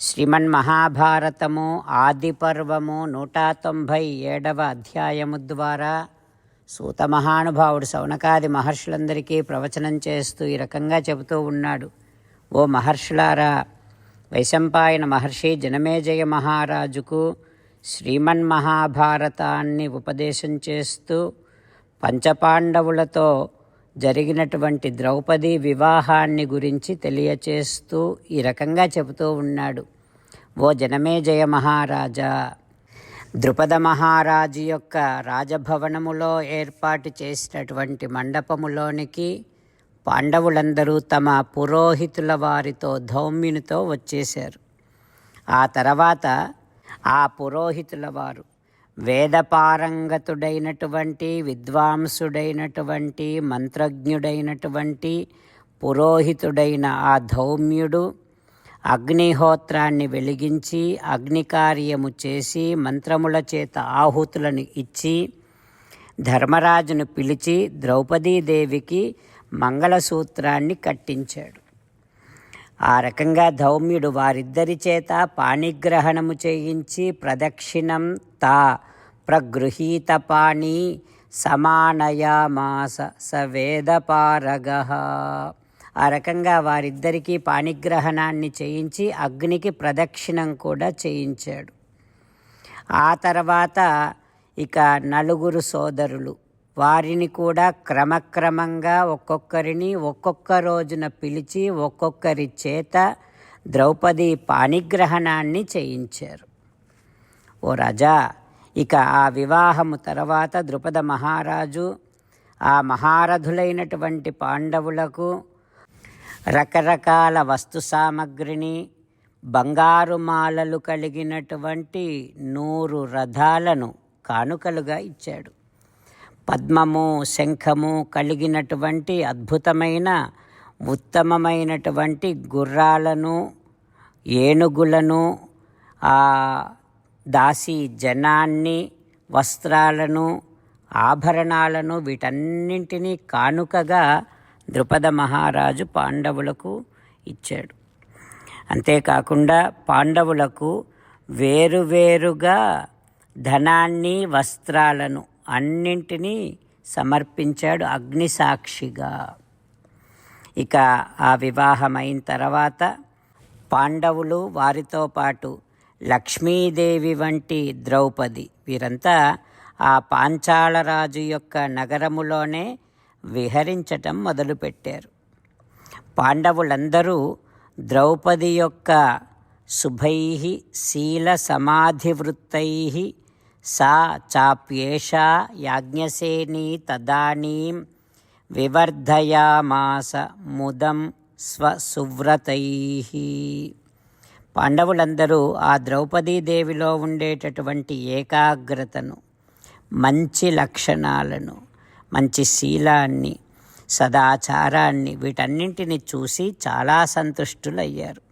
శ్రీమన్ మహాభారతము ఆది పర్వము నూట తొంభై ఏడవ అధ్యాయము ద్వారా సూత మహానుభావుడు సౌనకాది మహర్షులందరికీ ప్రవచనం చేస్తూ ఈ రకంగా చెబుతూ ఉన్నాడు. ఓ మహర్షులారా వైశంపాయన మహర్షి జనమేజయ మహారాజుకు శ్రీమన్ మహాభారతాన్ని ఉపదేశం చేస్తూ పంచపాండవులతో జరిగినటువంటి ద్రౌపది వివాహాన్ని గురించి తెలియచేస్తూ ఈ రకంగా చెబుతూ ఉన్నాడు. ఓ జనమేజయ మహారాజా! ద్రుపద మహారాజు యొక్క రాజభవనములో ఏర్పాటు చేసినటువంటి మండపములోనికి పాండవులందరూ తమ పురోహితుల వారితో ధౌమ్యునితో వచ్చేశారు. ఆ తర్వాత ఆ పురోహితుల వారు వేదపారంగతుడైనటువంటి విద్వాంసుడైనటువంటి మంత్రజ్ఞుడైనటువంటి పురోహితుడైన ఆ ధౌమ్యుడు అగ్నిహోత్రాన్ని వెలిగించి అగ్నికార్యము చేసి మంత్రముల చేత ఆహుతులను ఇచ్చి ధర్మరాజును పిలిచి ద్రౌపదీదేవికి మంగళసూత్రాన్ని కట్టించాడు. ఆ రకంగా ధౌమ్యుడు వారిద్దరి చేత పాణిగ్రహణము చేయించి ప్రదక్షిణం తా ప్రగృహీత పాణి సమానయామాస సవేదపారగ ఆ రకంగా వారిద్దరికీ పాణిగ్రహణాన్ని చేయించి అగ్నికి ప్రదక్షిణం కూడా చేయించాడు. ఆ తర్వాత ఇక నలుగురు సోదరులు వారిని కూడా క్రమక్రమంగా ఒక్కొక్కరిని ఒక్కొక్క రోజున పిలిచి ఒక్కొక్కరి చేత ద్రౌపది పాణిగ్రహణాన్ని చేయించారు. ఓ రాజా ఇక ఆ వివాహము తర్వాత ద్రుపద మహారాజు ఆ మహారథులైనటువంటి పాండవులకు రకరకాల వస్తు సామగ్రిని బంగారు మాలలు కలిగినటువంటి నూరు రథాలను కానుకలుగా ఇచ్చాడు. పద్మము శంఖము కలిగినటువంటి అద్భుతమైన ఉత్తమమైనటువంటి గుర్రాలను ఏనుగులను ఆ దాసి జనాన్ని వస్త్రాలను ఆభరణాలను వీటన్నింటినీ కానుకగా ద్రుపద మహారాజు పాండవులకు ఇచ్చాడు. అంతేకాకుండా పాండవులకు వేరువేరుగా ధనాన్ని వస్త్రాలను అన్నింటినీ సమర్పించాడు అగ్నిసాక్షిగా. ఇక ఆ వివాహం అయిన తర్వాత పాండవులు వారితో పాటు లక్ష్మీదేవి వంటి ద్రౌపది వీరంతా ఆ పాంచాలరాజు యొక్క నగరములోనే విహరించటం మొదలుపెట్టారు. పాండవులందరూ ద్రౌపది యొక్క శుభై శీల సమాధివృత్తై సా చాప్యేషా యాజ్ఞసేని తదానీం వివర్ధయామాస ముదం స్వసువ్రతై పాండవులందరూ ఆ ద్రౌపదీదేవిలో ఉండేటటువంటి ఏకాగ్రతను మంచి లక్షణాలను మంచి శీలాన్ని సదాచారాన్ని వీటన్నింటిని చూసి చాలా సంతుష్టులయ్యారు.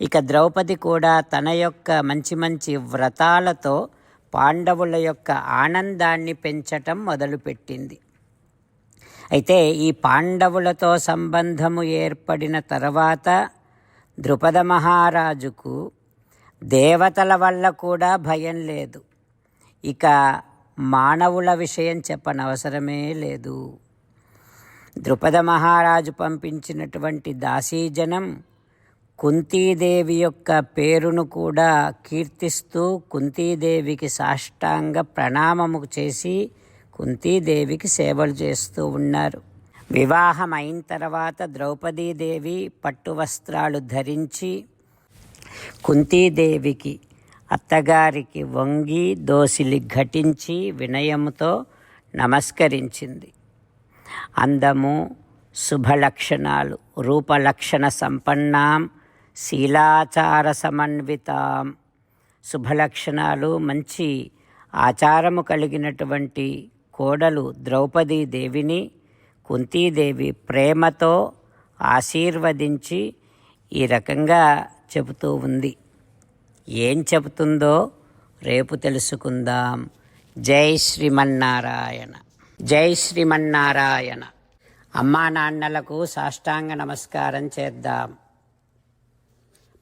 ఇక ద్రౌపది కూడా తన యొక్క మంచి మంచి వ్రతాలతో పాండవుల యొక్క ఆనందాన్ని పెంచటం మొదలుపెట్టింది. అయితే ఈ పాండవులతో సంబంధము ఏర్పడిన తర్వాత ద్రుపద మహారాజుకు దేవతల వల్ల కూడా భయం లేదు. ఇక మానవుల విషయం చెప్పనవసరమే లేదు. ద్రుపద మహారాజు పంపించినటువంటి దాసీజనం కుంతీదేవి యొక్క పేరును కూడా కీర్తిస్తూ కుంతీదేవికి సాష్టాంగ ప్రణామము చేసి కుంతీదేవికి సేవలు చేస్తూ ఉన్నారు. వివాహం అయిన తర్వాత ద్రౌపదీదేవి పట్టు వస్త్రాలు ధరించి కుంతీదేవికి అత్తగారికి వంగి దోసిలి ఘటించి వినయముతో నమస్కరించింది. అందము శుభలక్షణాలు రూపలక్షణ సంపన్నాం శీలాచార సమన్విత. శుభలక్షణాలు మంచి ఆచారము కలిగినటువంటి కోడలు ద్రౌపదీదేవిని కుంతీదేవి ప్రేమతో ఆశీర్వదించి ఈ రకంగా చెబుతూ ఉంది. ఏం చెబుతుందో రేపు తెలుసుకుందాం. జై శ్రీమన్నారాయణ. జై శ్రీమన్నారాయణ. అమ్మా నాన్నలకు సాష్టాంగ నమస్కారం చేద్దాం.